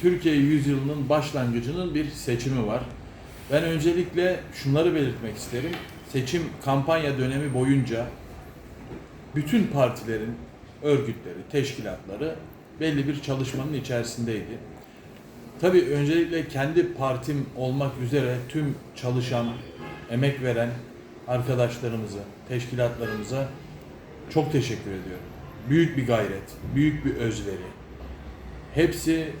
Türkiye yüzyılının başlangıcının bir seçimi var. Ben öncelikle şunları belirtmek isterim. Seçim kampanya dönemi boyunca bütün partilerin örgütleri, teşkilatları belli bir çalışmanın içerisindeydi. Tabii öncelikle kendi partim olmak üzere tüm çalışan, emek veren arkadaşlarımıza, teşkilatlarımıza çok teşekkür ediyorum. Büyük bir gayret, büyük bir özveri. Hepsi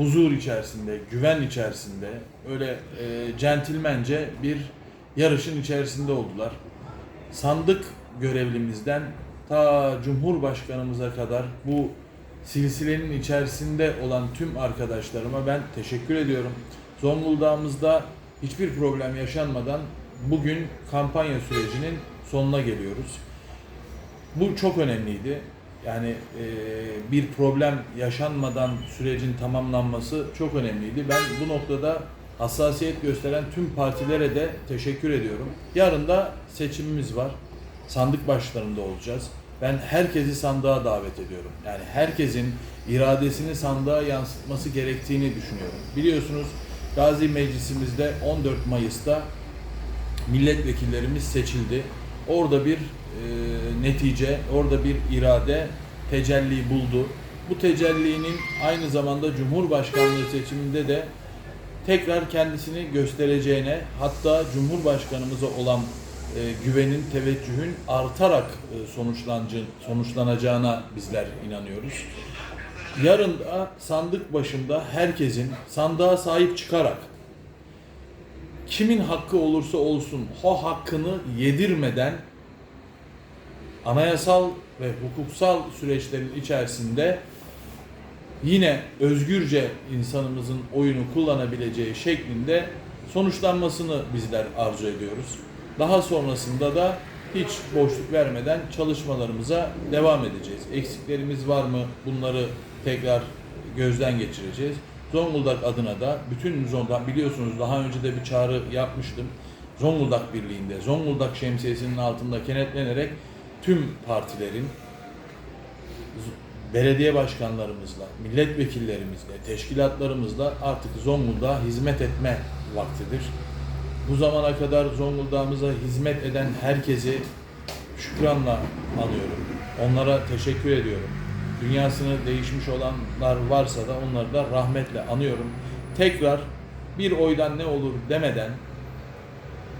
huzur içerisinde, güven içerisinde, öyle e, centilmence bir yarışın içerisinde oldular. Sandık görevlimizden ta Cumhurbaşkanımıza kadar bu silsilenin içerisinde olan tüm arkadaşlarıma ben teşekkür ediyorum. Zonguldak'ımızda hiçbir problem yaşanmadan bugün kampanya sürecinin sonuna geliyoruz. Bu çok önemliydi. Yani e, bir problem yaşanmadan sürecin tamamlanması çok önemliydi. Ben bu noktada hassasiyet gösteren tüm partilere de teşekkür ediyorum. Yarın da seçimimiz var. Sandık başlarında olacağız. Ben herkesi sandığa davet ediyorum. Yani herkesin iradesini sandığa yansıtması gerektiğini düşünüyorum. Biliyorsunuz Gazi Meclisimizde 14 Mayıs'ta milletvekillerimiz seçildi. Orada bir e, netice, orada bir irade tecelli buldu. Bu tecellinin aynı zamanda Cumhurbaşkanlığı seçiminde de tekrar kendisini göstereceğine, hatta Cumhurbaşkanımıza olan e, güvenin, teveccühün artarak e, sonuçlanacağına bizler inanıyoruz. Yarın da sandık başında herkesin sandığa sahip çıkarak kimin hakkı olursa olsun o hakkını yedirmeden anayasal ve hukuksal süreçlerin içerisinde yine özgürce insanımızın oyunu kullanabileceği şeklinde sonuçlanmasını bizler arzu ediyoruz. Daha sonrasında da hiç boşluk vermeden çalışmalarımıza devam edeceğiz. Eksiklerimiz var mı? Bunları tekrar gözden geçireceğiz. Zonguldak adına da bütün Zonguldak biliyorsunuz daha önce de bir çağrı yapmıştım. Zonguldak Birliği'nde, Zonguldak şemsiyesinin altında kenetlenerek tüm partilerin belediye başkanlarımızla, milletvekillerimizle, teşkilatlarımızla artık Zonguldak'a hizmet etme vaktidir. Bu zamana kadar Zonguldak'ımıza hizmet eden herkesi şükranla anıyorum. Onlara teşekkür ediyorum. Dünyasını değişmiş olanlar varsa da onları da rahmetle anıyorum. Tekrar bir oydan ne olur demeden